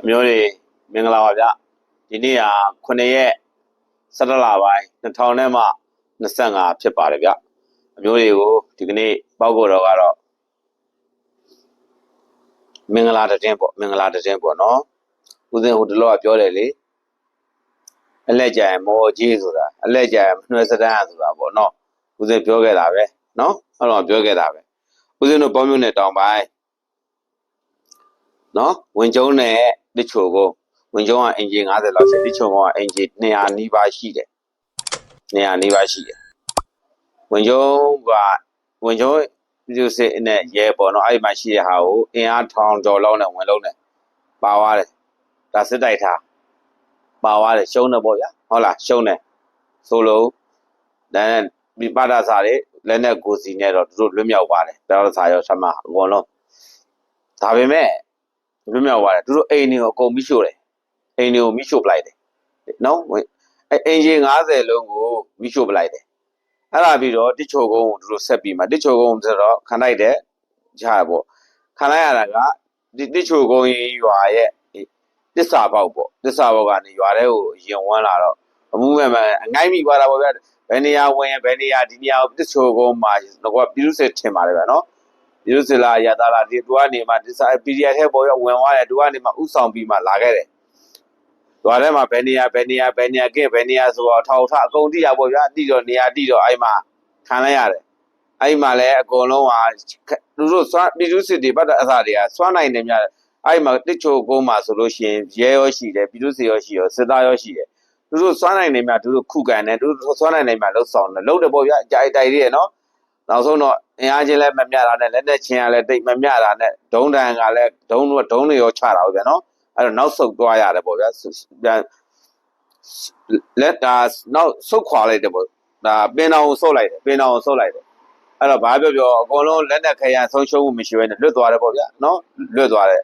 အမျိုးတွေမင်္ဂလာပါဗျဒီနေ့ဟာ9ရက်17လပိုင်း2000နဲ့မှ25ဖြစ်ပါတယ်ဗျအမျိုးတွေကိုဒီကနေ့ပောက်ကိုတော့ကတော့မင်္ဂလာတစ်တင်းပေါ့မင်္ဂလာတစ်တင်းပေါ့နော်ဦးစင်ဟိုတလောကပြောတယ်လေအလက်ကြံမော်ကြီးဆိုတာအလက်ကြံနှွဲစတန်းဆိုတာပေါ့နော်ဦးစင်ပြောခဲ့တာပဲနော်အဲ့တော့ပြောခဲ့တာပဲဦးစင်တို့ပေါင်းမြို့နယ်တောင်ပိုင်းနော်ဝင်ကျုံးနဲ့ တချို့ကိုဝင်ကျုံးကအင်ဂျီ90လောက်ရှိတချို့ကအင်ဂျီ200နီးပါးရှိတယ်200နီးပါးရှိတယ်ဝင်ကျုံးကဝင်ကျုံးပြုစစ်နဲ့ရဲပေါ့နော်အဲ့ဒီမှာရှိတဲ့ဟာကိုအင်အားထောင်ကျော်လောက်နဲ့ဝင်လုံးနဲ့ပါသွားတယ်ဒါစစ်တိုက်ထားပါသွားတယ်ရှုံးတယ်ပေါ့ဗျာဟုတ်လားရှုံးတယ်ဆိုလို့ဒါနဲ့ဒီပါဒစာတွေလက်နဲ့ကိုစီနဲ့တော့သူတို့လွတ်မြောက်သွားတယ်ပါဒစာရောဆမအကုန်လုံးဒါပေမဲ့ လွတ်မြောက်သွားတယ်သူတို့အိမ်တွေကိုအကုန်မိရှို့တယ်အိမ်တွေကိုမိရှို့ပလိုက်တယ်နော်ဝင်အဲအိမ်ကြီး90လုံးကိုမိရှို့ပလိုက်တယ်အဲ့ဒါပြီးတော့တစ်ချိုကုန်းကိုသူတို့ဆက်ပြီးမှတစ်ချိုကုန်းဆိုတော့ခံလိုက်တယ်ဂျာပေါ့ခံလိုက်ရတာကဒီတစ်ချိုကုန်းကြီးရွာရဲ့တစ္ဆာပေါက်ပေါ့တစ္ဆာပေါက်ကနေရွာထဲကိုရင်ဝန်းလာတော့အမှုမဲ့မဲ့အငိုင်းမိသွားတာပေါ့ဗျာဘယ်နေရာဝင်ရင်ဘယ်နေရာဒီနေရာကိုတစ်ချိုကုန်းမှာတော့ပြည်သူစစ်ထင်ပါတယ်ဗျာနော် ဒီလိုစလာရတာလာဒီသူကနေမှဒီစာ PDF ထဲပေါ်ရဝင်သွားတယ်သူကနေမှဥဆောင်ပြီးမှလာခဲ့တယ်။သွားထဲမှာဘယ်နေရာဘယ်နေရာဘယ်နေရာကဲဘယ်နေရာဆိုတော့ထောက်ထအကုန်တိရပေါ့ဗျာတိတော့နေရာတိတော့အဲ့မှာခံလိုက်ရတယ်။အဲ့မှာလည်းအကုန်လုံးဟာသူတို့စွမ်းပြည်သူစစ်တွေပတ်တဲ့အစားတွေကစွမ်းနိုင်တယ်များအဲ့မှာတစ်ချိုကုန်းမှာဆိုလို့ရှိရင်ရဲရောရှိတယ်ပြည်သူစစ်ရောရှိရောစစ်သားရောရှိတယ်သူတို့စွမ်းနိုင်တယ်များသူတို့ခုခံတယ်သူတို့စွမ်းနိုင်တယ်များလှုပ်ဆောင်တယ်လှုပ်တယ်ပေါ့ဗျာအကြိုက်တိုက်တွေရနော်နောက်ဆုံးတော့ အင်အားချင်းလည်းမမျှတာနဲ့လက်နဲ့ချင်းကလည်းတိတ်မမျှတာနဲ့ဒုံးတန်ကလည်းဒုံးတို့ဒုံးတွေရောချတာဟုတ်ဗျာနော်အဲ့တော့နောက်ဆုတ်သွားရတယ်ပေါ့ဗျာပြန်လက်တာနောက်ဆုတ်ခွာလိုက်တယ်ပေါ့ဒါပင်တော်ကိုဆုတ်လိုက်တယ်ပင်တော်ကိုဆုတ်လိုက်တယ်အဲ့တော့ဘာပြောပြောအကုန်လုံးလက်နဲ့ခရံဆုံးရှုံးမှုမရှိဘဲနဲ့လွတ်သွားတယ်ပေါ့ဗျာနော်လွတ်သွားတယ်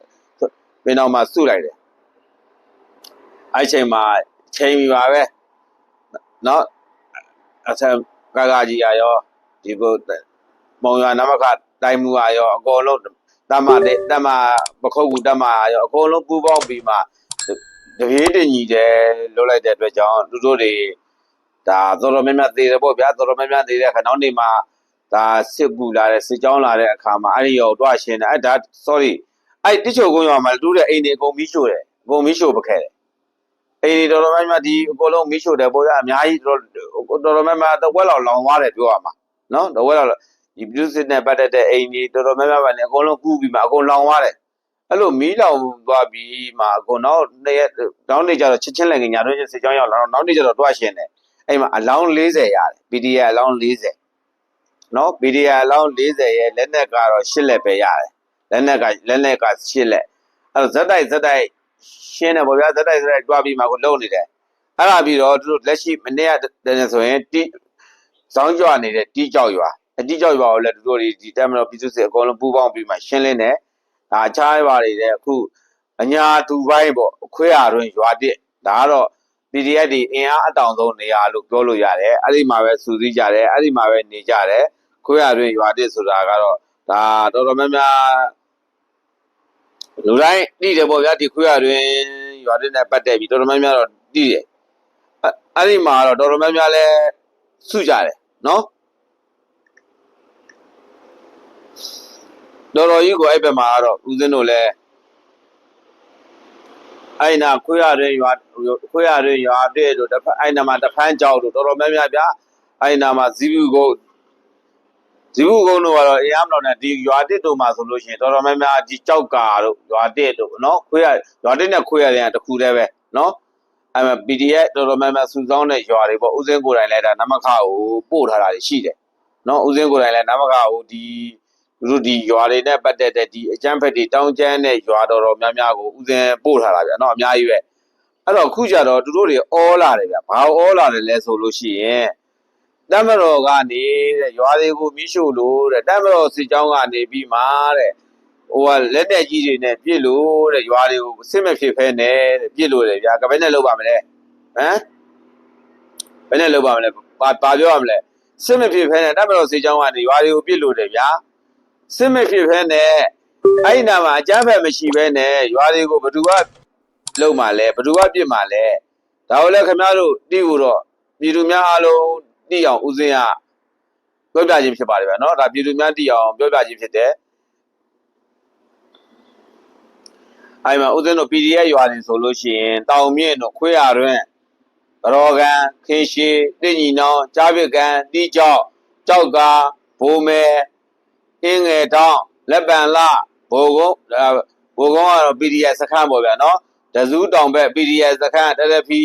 ပင်တော်မှာစုလိုက်တယ်အဲ့ချိန်မှာချိန်ပြီပါပဲနော်အဆကာကာကြီးอ่ะရောဒီဘု မောင်ရနမခတိုင်းမှုอ่ะရောအကုန်လုံးတမတဲ့တမပခုတ်ကူတမရောအကုန်လုံးပူပေါင်းပြီးမှတပြေးတညီတယ်လွတ်လိုက်တဲ့အတွက်ကြောင့်သူတို့တွေဒါတော်တော်များများသေးတယ်ပေါ့ဗျာတော်တော်များများသေးတဲ့ခါနောက်နေမှာဒါစစ်ကူလာတဲ့စစ်ကြောင်းလာတဲ့အခါမှာအဲ့ဒီရောတွားရှင်းတယ်အဲ့ဒါ sorry အဲ့တိချိုကုန်းရွာမှာတူးတဲ့အိမ်တွေအကုန်မီးရှို့တယ်အကုန်မီးရှို့ပခဲ့တယ်အိမ်တွေတော်တော်များများဒီအကုန်လုံးမီးရှို့တယ်ပေါ့ဗျာအများကြီးတော်တော်တော်များများတစ်ဝက်လောက်လောင်သွားတယ်ပြောရမှာနော်တော့ဝဲတော့ ဒီပြုစစ်နဲ့ပတ်သက်တဲ့အိမ်ကြီးတော်တော်များများပါနေအကုန်လုံးကူးပြီးမှအကုန်လောင်သွားတယ်အဲ့လိုမီးလောင်သွားပြီးမှအကုန်နောက်နေ့ရက်နောက်နေ့ကျတော့ချစ်ချင်းလည်းညာတို့စစ်ကြောင်းရောက်လာတော့နောက်နေ့ကျတော့တွားရှင်တယ်အဲ့မှာအလောင်း40ရတယ် PDA အလောင်း40နော် PDA အလောင်း40ရဲ့လက်နက်ကတော့8လက်ပဲရတယ်လက်နက်ကလက်နက်က8လက်အဲ့တော့ဇက်တိုက်ဇက်တိုက်ရှင်းတယ်ဗောဗျာဇက်တိုက်ဇက်တိုက်တွားပြီးမှကိုလုံနေတယ်အဲ့ဒါပြီးတော့သူတို့လက်ရှိမနေ့ကတည်းဆိုရင်တိဇောင်းကြွနေတဲ့တီးကြောက်ရွာ အတီးကြောက်ရွာကိုလည်းတို့တွေဒီတက်မလို့ပြည်သူစစ်အကုန်လုံးပူးပေါင်းပြီးမှရှင်းလင်းတယ်ဒါအခြားရွာတွေတဲ့အခုအညာသူပိုင်းပေါ့ခွေးရတွင်ရွာတစ်ဒါကတော့ PDF တွေအင်အားအတောင်ဆုံးနေရာလို့ပြောလို့ရတယ်အဲ့ဒီမှာပဲစူးစီးကြတယ်အဲ့ဒီမှာပဲနေကြတယ်ခွေးရတွင်ရွာတစ်ဆိုတာကတော့ဒါတော်တော်များများလူတိုင်းသိတယ်ပေါ့ဗျာဒီခွေးရတွင်ရွာတစ်နဲ့ပတ်သက်ပြီးတော်တော်များများတော့သိတယ်အဲ့အဲ့ဒီမှာတော့တော်တော်များများလဲစုကြတယ်နော် တော်တော်ကြီးကိုအဲ့ဘက်မှာကတော့ဦးဇင်းတို့လည်းအဲ့နာခွေးရတဲ့ရွာခွေးရတဲ့ရွာတဲ့တို့တစ်ဖက်အဲ့နာမှာတဖန်းကြောက်တို့တော်တော်များများဗျာအဲ့နာမှာဇီဘူးကိုဇီဘူးကုန်းတို့ကတော့အေးအမလို့နဲ့ဒီရွာတစ်တို့မှာဆိုလို့ရှိရင်တော်တော်များများဒီကြောက်ကာတို့ရွာတစ်တို့နော်ခွေးရရွာတစ်နဲ့ခွေးရတဲ့တခုတည်းပဲနော်အဲ့မှာ PDF တော်တော်များများစုဆောင်းတဲ့ရွာတွေပေါ့ဦးစင်းကိုယ်တိုင်လည်းဒါနမခကိုပို့ထားတာတွေရှိတယ်။နော်ဦးစင်းကိုယ်တိုင်လည်းနမခကိုဒီ သူတို့ဒီရွာတွေနဲ့ပတ်သက်တဲ့ဒီအကျန်းဖက်တွေတောင်းကျမ်းတဲ့ရွာတော်တော်များများကိုဦးစင်းပို့ထားတာဗျာနော်အများကြီးပဲ။အဲ့တော့အခုကျတော့သူတို့တွေအောလာတယ်ဗျာ။ဘာအောလာတယ်လဲဆိုလို့ရှိရင်တမတော်ကနေတဲ့ရွာတွေကိုမိရှို့လို့တဲ့တမတော်စစ်ကြောင်းကနေပြီးမှတဲ့ဟိုကလက်တက်ကြီးတွေနဲ့ပြစ်လို့တဲ့ရွာတွေကိုစစ်မဖြစ်ဖဲနဲ့တဲ့ပြစ်လို့တယ်ဗျာကဘယ်နဲ့လောက်ပါမလဲဟမ်ဘယ်နဲ့လောက်ပါမလဲဘာဘာပြောရမလဲစစ်မဖြစ်ဖဲနဲ့တမတော်စစ်ကြောင်းကနေရွာတွေကိုပြစ်လို့တယ်ဗျာ စစ်မဖြစ်ဖဲနဲ့အဲ့ဒီနာမှာအကြမ်းဖက်မရှိဖဲနဲ့ရွာတွေကိုဘယ်သူကလုံမှလဲဘယ်သူကပြစ်မှလဲဒါကိုလည်းခင်ဗျားတို့သိဖို့တော့ပြည်သူများအားလုံးသိအောင်ဦးစင်းကပြောပြခြင်းဖြစ်ပါတယ်ဗျာနော်ဒါပြည်သူများသိအောင်ပြောပြခြင်းဖြစ်တယ်အဲ့မှာဦးစင်းတို့ PDF ရွာနေဆိုလို့ရှိရင်တောင်မြင့်တို့ခွေးရတွင်ရောကန်ခေရှိတင့်ညီနောင်ကြားပစ်ကန်တီးကြောက်ကြောက်ကာဘိုးမဲ အင်းငယ်တောင်းလက်ပံလဘိုကုန်းဘိုကုန်းကတော့ PDF စခန်းပေါ့ဗျာနော်တဇူးတောင်ဘက် PDF စခန်းတရဖီ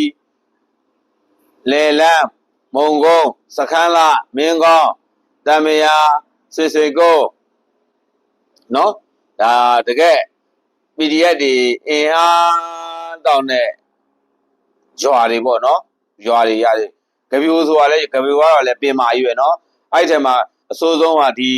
လေလန်းမုံကုန်းစခန်းလာမင်းကောင်းတမယာစစ်စေကိုနော်ဒါတကယ် PDF တွေအင်အားတောင်းတဲ့ဂျွာတွေပေါ့နော်ဂျွာတွေရတယ်ကပြိုးဆိုတာလည်းကပြိုးကတော့လည်းပင်မာကြီးပဲနော်အဲ့ဒီထဲမှာအစိုးဆုံးကဒီ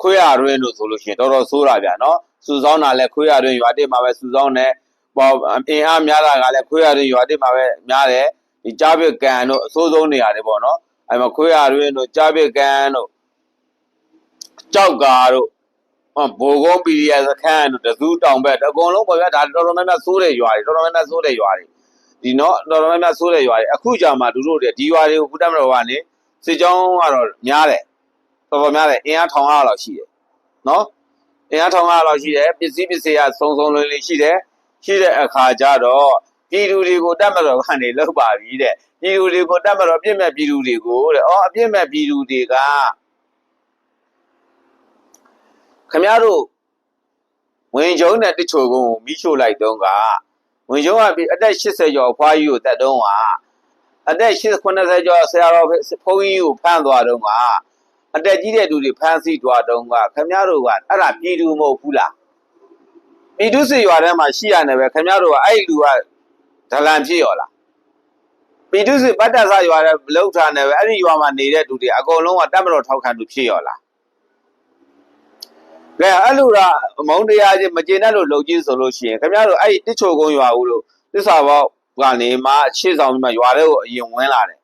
ခွေးရတွင်းလို့ဆိုလို့ရှိရင်တော်တော်ဆိုးတာဗျာနော်စူဆောင်းတာလည်းခွေးရတွင်းရွာတစ်မှာပဲစူဆောင်းတယ်ပေါ်အင်အားများတာကလည်းခွေးရတွင်းရွာတစ်မှာပဲများတယ်ဒီကြားပစ်ကန်တို့အစိုးဆုံးနေရာတွေပေါ့နော်အဲ့မှာခွေးရတွင်းတို့ကြားပစ်ကန်တို့ကြောက်ကာတို့ဟောဘိုကုန်းပီရီယာစခန်းတို့တစူးတောင်ဘက်အကုန်လုံးပေါ့ဗျာဒါတော်တော်များများစိုးတဲ့ရွာတွေတော်တော်များများစိုးတဲ့ရွာတွေဒီနော်တော်တော်များများစိုးတဲ့ရွာတွေအခုကြာမှသူတို့တွေဒီရွာတွေကိုကုတမတော်ကနေစစ်ကြောင်းကတော့များတယ် တော်တော်များတယ်အင်အားထောင်အားလောက်ရှိတယ်နော်အင်အားထောင်အားလောက်ရှိတယ်ပစ္စည်းပစ္စည်းကစုံစုံလင်လင်ရှိတယ်ရှိတဲ့အခါကျတော့ပြည်သူတွေကိုတတ်မတော်ကနေလောက်ပါပြီတဲ့ပြည်သူတွေကိုတတ်မတော်ပြည့်မဲ့ပြည်သူတွေကိုတဲ့အော်အပြည့်မဲ့ပြည်သူတွေကခမရတို့ဝင်ကျုံနဲ့တချို့ကိုမိချို့လိုက်တော့ကဝင်ကျုံကအသက်80ကျော်အဖွားကြီးကိုတက်တော့ကအသက်80ကျော်ဆရာတော်ဘုန်းကြီးကိုဖမ်းသွားတော့က အတက်ကြီးတဲ့သူတွေဖမ်းဆီးသွားတော့ကခမရတို့ကအဲ့ဒါပြည်သူမဟုတ်ဘူးလားပြည်သူစစ်ရွာထဲမှာရှိရတယ်ပဲခမရတို့ကအဲ့လူကဒလန်ဖြစ်ရောလားပြည်သူစစ်ပတ်သက်စာရွာထဲလောက်ထားနေပဲအဲ့ဒီရွာမှာနေတဲ့သူတွေအကုန်လုံးကတပ်မတော်ထောက်ခံသူဖြစ်ရောလားကဲအဲ့လိုလားမုံတရားချင်းမကျေနပ်လို့လုံကြီးဆိုလို့ရှိရင်ခင်ဗျားတို့အဲ့ဒီတစ်ချိုကုန်းရွာဦးလို့သစ္စာပေါက်ကနေမှရှေ့ဆောင်ပြီးမှရွာထဲကိုအရင်ဝင်လာတယ်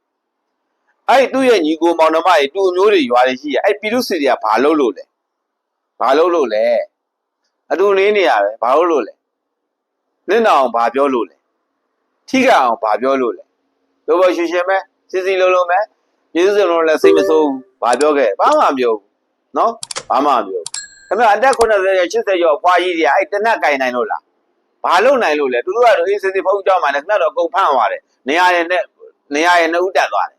အဲ့ဒီသူ့ရဲ့ညီကိုမောင်နှမတွေတူအမျိုးတွေရွာတွေရှိရအဲ့ပြည်သူစစ်တွေကဘာလုပ်လို့လဲဘာလုပ်လို့လဲအတူနေနေရပဲဘာလုပ်လို့လဲနင့်အောင်ဘာပြောလို့လဲထိကအောင်ဘာပြောလို့လဲတို့ဘောရှင်ရှင်ပဲစီစီလုံးလုံးပဲကျေးဇူးစလုံးလည်းစိတ်မဆိုးဘူးဘာပြောခဲ့ဘာမှမပြောဘူးနော်ဘာမှမပြောဘူးခင်ဗျအသက်90ကျော်80ကျော်အဖွားကြီးတွေကအဲ့တနက်ကင်နိုင်လို့လားဘာလို့နိုင်လို့လဲသူတို့ကတော့အေးစင်စီဖုန်းကြောင်းမှလည်းခင်ဗျတော့အကုန်ဖန့်သွားတယ်နေရာရဲ့နဲ့နေရာရဲ့နှစ်ဦးတက်သွားတယ်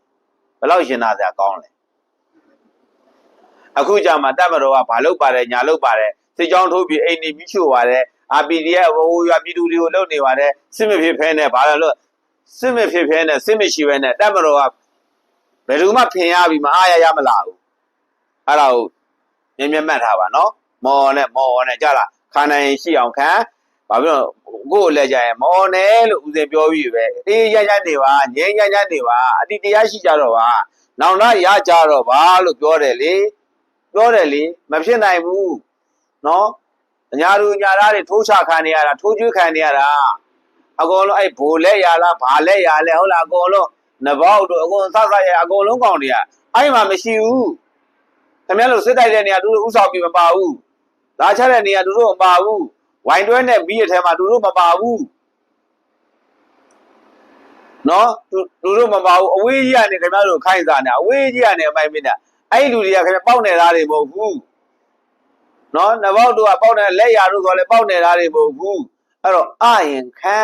ဘယ်လောက်ရှင်သားစရာကောင်းလဲအခုကြမှာတက်မတော်ကဘာလို့ပါတယ်ညာလို့ပါတယ်စစ်ကြောင်းထိုးပြီးအိမ်နေပြီးချို့ပါတယ်အာ PDF ဟိုရွာပြည်သူတွေကိုလုံနေပါတယ်စစ်မဖြစ်ဖဲနဲ့ဘာလို့စစ်မဖြစ်ဖဲနဲ့စစ်မရှိဘဲနဲ့တက်မတော်ကဘယ်သူမှဖင်ရပြီးမအားရရမလားဘူးအဲ့ဒါကိုမြင်မြင်မှတ်ထားပါနော်မော်နဲ့မော်နဲ့ကြလားခါနိုင်ရှိအောင်ခံ ဘာဖြစ်လို့ကိုယ့်လည်းကြရင်မော်နဲ့လို့ဦးစင်ပြောပြီးပဲအေးရရနေပါငြိမ်းချမ်းချမ်းနေပါအတိတရားရှိကြတော့ပါနောင်လာရကြတော့ပါလို့ပြောတယ်လေပြောတယ်လေမဖြစ်နိုင်ဘူးနော်ညာလူညာသားတွေထိုးချခံနေရတာထိုးကျွေးခံနေရတာအကုန်လုံးအဲ့ဘိုလက်ရလားဘာလက်ရလဲဟုတ်လားအကုန်လုံးနဘောက်တို့အကုန်စစရအကုန်လုံးကောင်းနေရအဲ့မှာမရှိဘူးခင်ဗျားတို့စစ်တိုက်တဲ့နေရာသူတို့ဥဆောင်ပြီးမပါဘူး။လာချတဲ့နေရာသူတို့မပါဘူး။ ဝိုင်တွဲနဲ့ပြီးရထဲမှာသူတို့မပါဘူး။နော်သူသူတို့မပါဘူးအဝေးကြီးကနေခင်ဗျားတို့ခိုင်းစားနေအဝေးကြီးကနေအမိုက်မင်းတာအဲ့ဒီလူတွေကခင်ဗျာပေါက်နေသားတွေမဟုတ်ဘူး။နော်နဘောက်တို့ကပေါက်နေလက်ရာတို့ဆိုလည်းပေါက်နေသားတွေမဟုတ်ဘူး။အဲ့တော့အရင်ခံ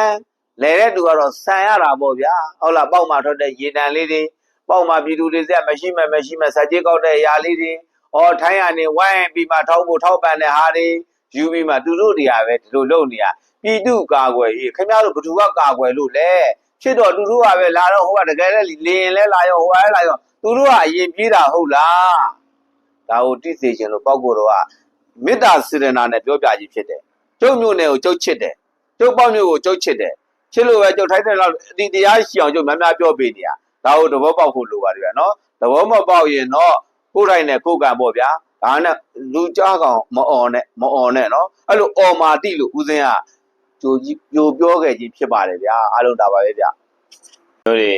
လဲတဲ့သူကတော့ဆန်ရတာပေါ့ဗျာ။ဟုတ်လားပေါက်မှထွက်တဲ့ရေတံလေးတွေပေါက်မှပြည်သူတွေစက်မရှိမဲ့မရှိမဲ့စက်ကြီးကောက်တဲ့အရာလေးတွေအော်ထိုင်းကနေဝိုင်းပြီးမှထောက်ဖို့ထောက်ပံတဲ့ဟာတွေ ယူပြီးမှသူတို့တွေကပဲဒီလိုလုပ်နေရပြည်သူကာကွယ်ရေးခင်ဗျားတို့ဘယ်သူကကာကွယ်လို့လဲဖြစ်တော့သူတို့ကပဲလာတော့ဟိုကတကယ်လဲလင်းလဲလာရောဟိုကလဲလာရောသူတို့ကအရင်ပြေးတာဟုတ်လားဒါကိုတိစေခြင်းလို့ပောက်ကိုတော့ကမေတ္တာစေရနာနဲ့ပြောပြကြီးဖြစ်တယ်ကျုပ်မျိုးနဲ့ကိုကျုပ်ချစ်တယ်ကျုပ်ပေါ့မျိုးကိုကျုပ်ချစ်တယ်ချစ်လို့ပဲကျုပ်ထိုက်တဲ့လောက်အတီတရားရှိအောင်ကျုပ်များများပြောပေးနေရဒါကိုသဘောပေါက်ဖို့လိုပါတယ်ဗျာနော်သဘောမပေါက်ရင်တော့ကိုယ်တိုင်နဲ့ကိုယ်ကံပေါ့ဗျာ ဒါနဲ့လူကြားကောင်မအော်နဲ့မအော်နဲ့နော်အဲ့လိုအော်မာတိလို့ဦးစင်းကကြိုကြီးကြိုပြောခဲ့ခြင်းဖြစ်ပါတယ်ဗျာအားလုံးဒါပါပဲဗျာတို့တွေ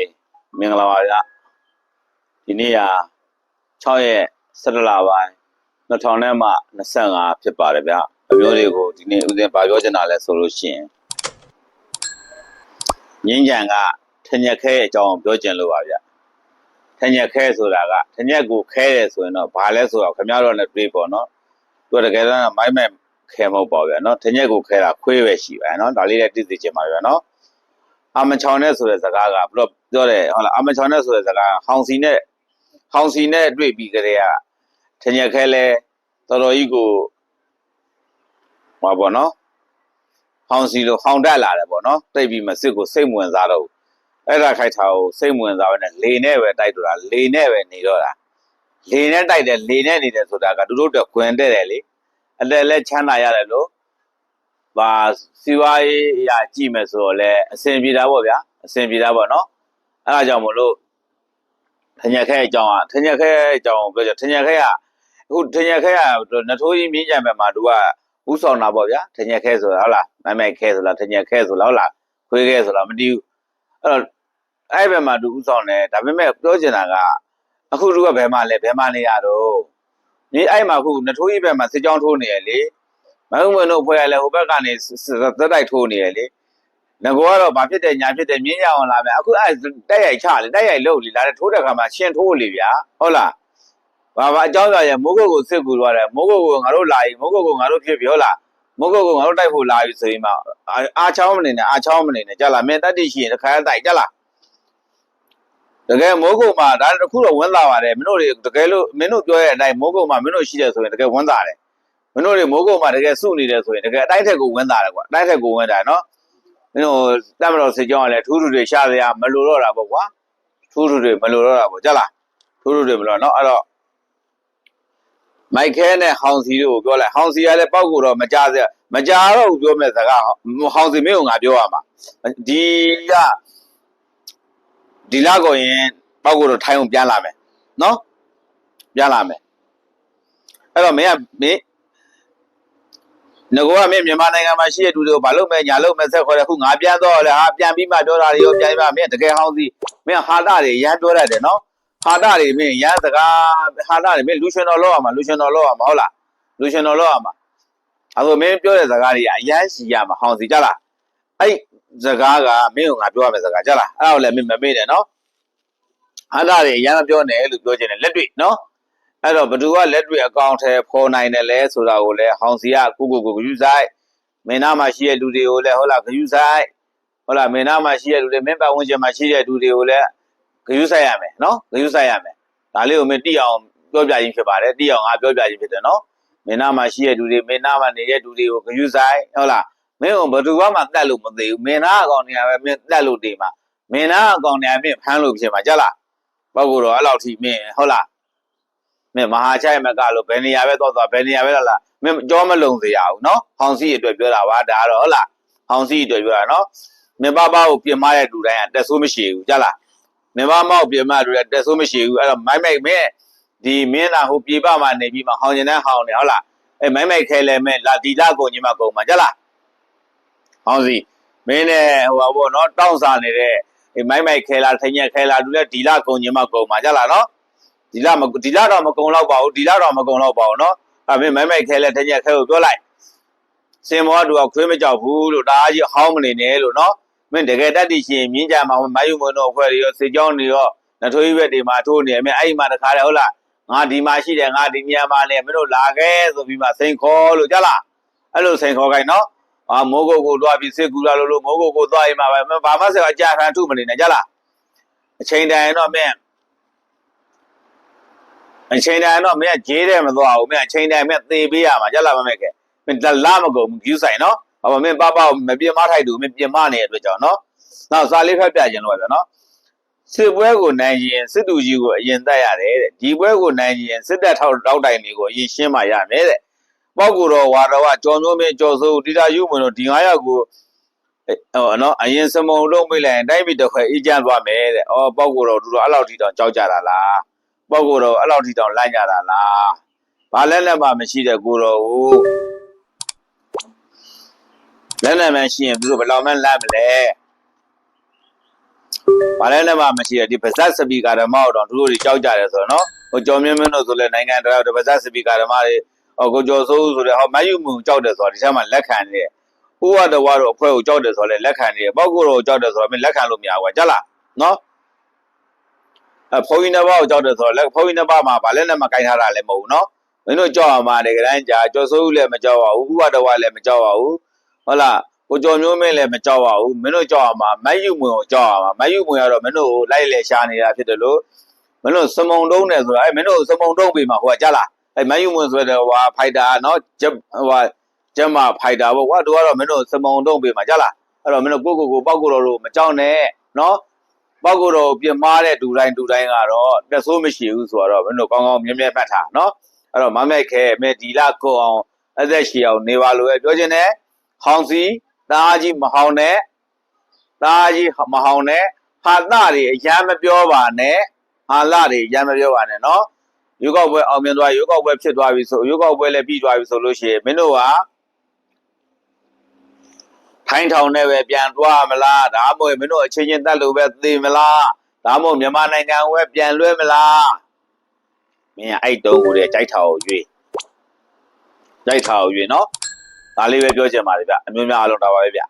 မင်္ဂလာပါဗျာဒီနေ့ဟာ6ရက်17လပိုင်း2000နဲ့မှ25ဖြစ်ပါတယ်ဗျာအမျိုးတွေကိုဒီနေ့ဦးစင်းဗာပြောချင်တာလဲဆိုလို့ရှိရင်ငင်းကြံကထညက်ခဲအကြောင်းပြောချင်လို့ပါဗျာ ထညက်ခဲဆိုတာကထညက်ကိုခဲတယ်ဆိုရင်တော့ဘာလဲဆိုတော့ခင်ဗျားတို့လည်းတွေးပေါ့နော်သူကတကယ်တော့မိုက်မဲ့ခဲမဟုတ်ပါဗျာနော်ထညက်ကိုခဲတာခွေးပဲရှိပါနော်ဒါလေးလည်းသိသိချင်ပါဗျာနော်အမချောင်နဲ့ဆိုတဲ့စကားကဘလို့ပြောတယ်ဟုတ်လားအမချောင်နဲ့ဆိုတဲ့စကားဟောင်စီနဲ့ဟောင်စီနဲ့တွေ့ပြီးကြတဲ့ကထညက်ခဲလဲတော်တော်ကြီးကိုဟောပေါ့နော်ဟောင်စီလိုဟောင်တက်လာတယ်ပေါ့နော်တိတ်ပြီးမစစ်ကိုစိတ်မဝင်စားတော့ဘူး အဲ့ဒါခိုက်တာကိုစိတ်မဝင်စားဘဲနဲ့လေနဲ့ပဲတိုက်တော့တာလေနဲ့ပဲနေတော့တာလေနဲ့တိုက်တယ်လေနဲ့နေတယ်ဆိုတာကသူတို့တော့ခွင်တဲ့တယ်လေအလဲလဲချမ်းသာရတယ်လို့ဘာစီဝါရေးအရာကြည့်မယ်ဆိုတော့လဲအစင်ပြေတာပေါ့ဗျာအစင်ပြေတာပေါ့နော်အဲ့ဒါကြောင့်မလို့ထညက်ခဲအကြောင်းอ่ะထညက်ခဲအကြောင်းကိုပြောကြထညက်ခဲကအခုထညက်ခဲကနထိုးကြီးမြင်းကြံဘက်မှာသူကဥဆောင်တာပေါ့ဗျာထညက်ခဲဆိုတာဟုတ်လားမိုင်မိုက်ခဲဆိုလားထညက်ခဲဆိုလားဟုတ်လားခွေးခဲဆိုလားမတည်ဘူးအဲ့တော့ အဲ့ဘက်မှာသူဥဆောင်တယ်ဒါပေမဲ့ပြောချင်တာကအခုသူကဘယ်မှာလဲဘယ်မှာနေရတော့ဒီအဲ့မှာအခုနထိုးကြီးဘက်မှာစစ်ကြောင်းထိုးနေရလေမဟုတ်မလို့ဖွဲ့ရလဲဟိုဘက်ကနေသက်တိုက်ထိုးနေရလေငကောကတော့ဘာဖြစ်တယ်ညာဖြစ်တယ်မြင်းရအောင်လာမယ်အခုအဲ့တက်ရိုက်ချလေတက်ရိုက်လို့လေလာတဲ့ထိုးတဲ့ခါမှာရှင်ထိုးလေဗျာဟုတ်လားဘာဘာအကြောင်းပြရမိုးကုတ်ကိုစစ်ကူသွားတယ်မိုးကုတ်ကိုငါတို့လာရင်မိုးကုတ်ကိုငါတို့ဖြစ်ပြောလားမိုးကုတ်ကိုငါတို့တိုက်ဖို့လာပြီဆိုရင်မှအာအားချောင်းမနေနဲ့အားချောင်းမနေနဲ့ကြလားမင်းတတ်တိရှိရင်တစ်ခါတိုက်ကြလား တကယ်မိုးကုတ်မှာဒါတခုတော့ဝန်းသာပါတယ်မင်းတို့တွေတကယ်လို့မင်းတို့ပြောတဲ့အတိုင်းမိုးကုတ်မှာမင်းတို့ရှိတယ်ဆိုရင်တကယ်ဝန်းသာတယ်မင်းတို့တွေမိုးကုတ်မှာတကယ်စုနေတယ်ဆိုရင်တကယ်အတိုင်းထက်ကိုဝန်းသာတယ်ကွာအတိုင်းထက်ကိုဝန်းတာနော်မင်းတို့တက်မတော်စစ်ကြောင်းကလည်းထူးထူးတွေရှာစရာမလိုတော့တာပေါ့ကွာထူးထူးတွေမလိုတော့တာပေါ့ကြလားထူးထူးတွေမလိုတော့နော်အဲ့တော့မိုက်ခဲနဲ့ဟောင်စီတို့ကိုပြောလိုက်ဟောင်စီကလည်းပောက်ကိုတော့မကြစရာမကြတော့ဘူးပြောမဲ့စကားဟောင်စီမင်းကငါပြောရမှာဒီက ဒီလောက်ကိုရင်ပောက်ကိုတော့ထိုင်းအောင်ပြန်လာမယ်နော်ပြန်လာမယ်အဲ့တော့မင်းကမင်းငကောကမင်းမြန်မာနိုင်ငံမှာရှိတဲ့သူတွေကိုဘာလို့မဲညာလို့မဲဆက်ခေါ်တယ်ခုငါပြန်တော့လေဟာပြန်ပြီးမှပြောတာတွေရောပြန်ပြီးမှမင်းတကယ်ဟောင်းစီမင်းဟာတာတွေရမ်းပြောတတ်တယ်နော်ဟာတာတွေမင်းရမ်းစကားဟာတာတွေမင်းလူရှင်တော်လောက်ရမှာလူရှင်တော်လောက်ရမှာဟုတ်လားလူရှင်တော်လောက်ရမှာအခုမင်းပြောတဲ့စကားတွေအရမ်းရှိရမှာဟောင်းစီကြလားအဲ့ စကားကမင်းကငါပြောရမယ့်စကားကြလားအဲ့ဒါကိုလည်းမင်းမမေ့နဲ့နော်ဟာတာတွေရမ်းပြောနေလို့ပြောချင်တယ်လက်တွေ့နော်အဲ့တော့ဘသူကလက်တွေ့အကောင့်ထဲပေါ်နိုင်တယ်လဲဆိုတာကိုလည်းဟောင်စီကကိုကိုကိုဂယူဆိုင်မင်းနာမှာရှိတဲ့လူတွေကိုလည်းဟုတ်လားဂယူဆိုင်ဟုတ်လားမင်းနာမှာရှိတဲ့လူတွေမင်းပတ်ဝန်းကျင်မှာရှိတဲ့လူတွေကိုလည်းဂယူဆိုင်ရမယ်နော်ဂယူဆိုင်ရမယ်ဒါလေးကိုမင်းတိအောင်ပြောပြခြင်းဖြစ်ပါတယ်တိအောင်ငါပြောပြခြင်းဖြစ်တယ်နော်မင်းနာမှာရှိတဲ့လူတွေမင်းနာမှာနေတဲ့လူတွေကိုဂယူဆိုင်ဟုတ်လား မင်းကဘသူကမှတတ်လို့မသိဘူးမင်းနာအကောင့်နေရာပဲမင်းတတ်လို့တေးမှာမင်းနာအကောင့်နေရာမင်းဖမ်းလို့ဖြစ်မှာကြလားပေါ့ကိုတော့အဲ့လောက်ထိမင်းဟုတ်လားမင်းမဟာချိုင်မကလို့ဘယ်နေရာပဲသွားသွားဘယ်နေရာပဲလာလာမင်းကြောမလုံစေရဘူးနော်ဟောင်စီအတွက်ပြောတာပါဒါကတော့ဟုတ်လားဟောင်စီအတွက်ပြောတာနော်မင်းပါပါကိုပြင်မတဲ့လူတိုင်းကတက်ဆိုးမရှိဘူးကြလားမင်းပါမောက်ပြင်မလူတိုင်းတက်ဆိုးမရှိဘူးအဲ့တော့မိုက်မိုက်မင်းဒီမင်းသာဟိုပြေပမှာနေပြီးမှဟောင်ကျင်တဲ့ဟောင်နေဟုတ်လားအဲမိုက်မိုက်ခဲလဲမင်းလာဒီလာကုန်ကြီးမှကုန်မှာကြလား ဟောင်းစီမင်းနဲ့ဟိုပါပေါ့နော်တောင်းစာနေတဲ့မိုက်မိုက်ခဲလာထိုင်ညက်ခဲလာသူလည်းဒီလကုံညင်မကုံမှာကြလားနော်ဒီလမဒီလတော့မကုံတော့ပါဘူးဒီလတော့မကုံတော့ပါဘူးနော်အဲမင်းမိုက်မိုက်ခဲလာထိုင်ညက်ခဲကိုပြောလိုက်စင်မောတူကခွေးမကြောက်ဘူးလို့ဒါကြီးဟောင်းမနေနဲ့လို့နော်မင်းတကယ်တတ်တည်ရှင်မြင်းကြမှာမိုက်ယုံမတော့အဖွဲ့ရောစေကြောင်းတွေရောနထွေးဘက်တွေမှာထိုးနေအမေအဲ့ဒီမှာတခါတည်းဟုတ်လားငါဒီမှာရှိတယ်ငါဒီနေရာမှာလည်းမင်းတို့လာခဲ့ဆိုပြီးမှစိန်ခေါ်လို့ကြလားအဲ့လိုစိန်ခေါ်ခိုင်းနော် အာမိုးကုတ်ကိုတွားပြီးစစ်ကူလာလို့လို့မိုးကုတ်ကိုတွားရင်မှာပဲမင်းဘာမှဆက်အကြခံထုမနေနဲ့ကြလားအချိန်တန်ရင်တော့မင်းအချိန်တိုင်းတော့မင်းကဂျေးတယ်မသွားဘူးမင်းအချိန်တိုင်းမင်းသေပေးရမှာကြက်လာမမဲ့ခဲ့မင်းလာမကုန်ဘူး view ဆိုင်နော်ဘာမှမင်းပပမပြင်းမထိုက်တူမင်းပြင်းမနေတဲ့အတွက်ကြောင့်နော်နောက်စာလေးဖက်ပြခြင်းလို့ပဲနော်စစ်ပွဲကိုနိုင်ရင်စစ်သူကြီးကိုအရင်တက်ရတယ်တဲ့ဒီပွဲကိုနိုင်ရင်စစ်တပ်ထောက်တောက်တိုင်တွေကိုအရင်ရှင်းမှရမယ်တဲ့ ပောက်ကူတော်ဝါတော်ကကြော်မျိုးမင်းကြော်စိုးတိတာယူမလို့ဒီ9ယောက်ကိုဟိုနော်အရင်စမုံလုံးမိလိုက်ရင်တိုင်းပြည်တစ်ခွဲအေးချမ်းသွားမယ်တဲ့အော်ပောက်ကူတော်သူတို့အဲ့လောက်ထိတော့ကြောက်ကြတာလားပေါ့ကိုတော့အဲ့လောက်ထိတောင်လိုက်ကြတာလားဘာလဲလက်မှမရှိတဲ့ကိုတော့ဟုတ်လက်နဲ့မှရှိရင်သူတို့ဘယ်လောက်မှလမ်းမလဲဘာလဲလက်မှမရှိတဲ့ဒီပါဇက်စပီကာဓမ္မတော့သူတို့တွေကြောက်ကြတယ်ဆိုတော့နော်ဟိုကြော်မြင်းမင်းတို့ဆိုလဲနိုင်ငံတော်ပါဇက်စပီကာဓမ္မတွေ ဟိုကိုကျော်စိုးဆိုတဲ့ဟောမယူမှုကြောက်တယ်ဆိုတာဒီထဲမှာလက်ခံနေတယ်ဥဝတဝါတို့အဖွဲ့ကိုကြောက်တယ်ဆိုတော့လည်းလက်ခံနေတယ်ပောက်ကိုတော့ကြောက်တယ်ဆိုတော့မင်းလက်ခံလို့မရဘူးကွာကြလားနော်အဖုန်းကြီးနှစ်ပါးကိုကြောက်တယ်ဆိုတော့လက်ဖုန်းကြီးနှစ်ပါးမှာဗာလက်နဲ့မကင်ထားတာလည်းမဟုတ်ဘူးနော်မင်းတို့ကြောက်အောင်မှာတကယ်တမ်းကြာကြော်စိုးလည်းမကြောက်ပါဘူးဥဝတဝါလည်းမကြောက်ပါဘူးဟုတ်လားကိုကျော်မျိုးမင်းလည်းမကြောက်ပါဘူးမင်းတို့ကြောက်အောင်မှာမတ်ယူမွင်ကိုကြောက်အောင်မှာမတ်ယူမွင်ကတော့မင်းတို့ကိုလိုက်လေရှားနေတာဖြစ်တယ်လို့မင်းတို့စမုံတုံးတယ်ဆိုတာအဲမင်းတို့စမုံတုံးပြီမှာဟိုကကြလား အဲမတ်ယူမွင်ဆိုတဲ့ဟိုဖိုက်တာနော်ဟိုကျမဖိုက်တာပေါ့ကွာတို့ကတော့မင်းတို့စမုံတုံးပြီမှာကြလားအဲ့တော့မင်းတို့ကိုကိုကိုပောက်ကိုတော်တို့မကြောက်နဲ့နော်ပောက်ကိုတော်ကိုပြင်မာတဲ့ဒူတိုင်းဒူတိုင်းကတော့တက်ဆိုးမရှိဘူးဆိုတော့မင်းတို့ကောင်းကောင်းမြဲမြဲမှတ်ထားနော်အဲ့တော့မမိုက်ခဲမဲဒီလာကိုအောင်အသက်ရှည်အောင်နေပါလို့ပဲပြောချင်တယ်ဟောင်စီတားကြီးမဟောင်နဲ့တားကြီးမဟောင်နဲ့ဟာသတွေအရမ်းမပြောပါနဲ့ဟာလတွေအရမ်းမပြောပါနဲ့နော် ရုပ်ောက်ပွဲအောင်မြင်သွားရုပ်ောက်ပွဲဖြစ်သွားပြီဆိုရုပ်ောက်ပွဲလည်းပြီးသွားပြီဆိုလို့ရှိရင်မင်းတို့ကထိုင်းထောင်နဲ့ပဲပြန်သွားမလားဒါမှမဟုတ်မင်းတို့အချင်းချင်းတက်လို့ပဲသေမလားဒါမှမဟုတ်မြန်မာနိုင်ငံကိုပဲပြန်လွှဲမလားမင်းကအဲ့တုံးကိုတဲ့ကြိုက်တာကိုရွေးကြိုက်တာကိုရွေးနော်ဒါလေးပဲပြောချင်ပါလေဗျအမျိုးများအားလုံးဒါပါပဲဗျ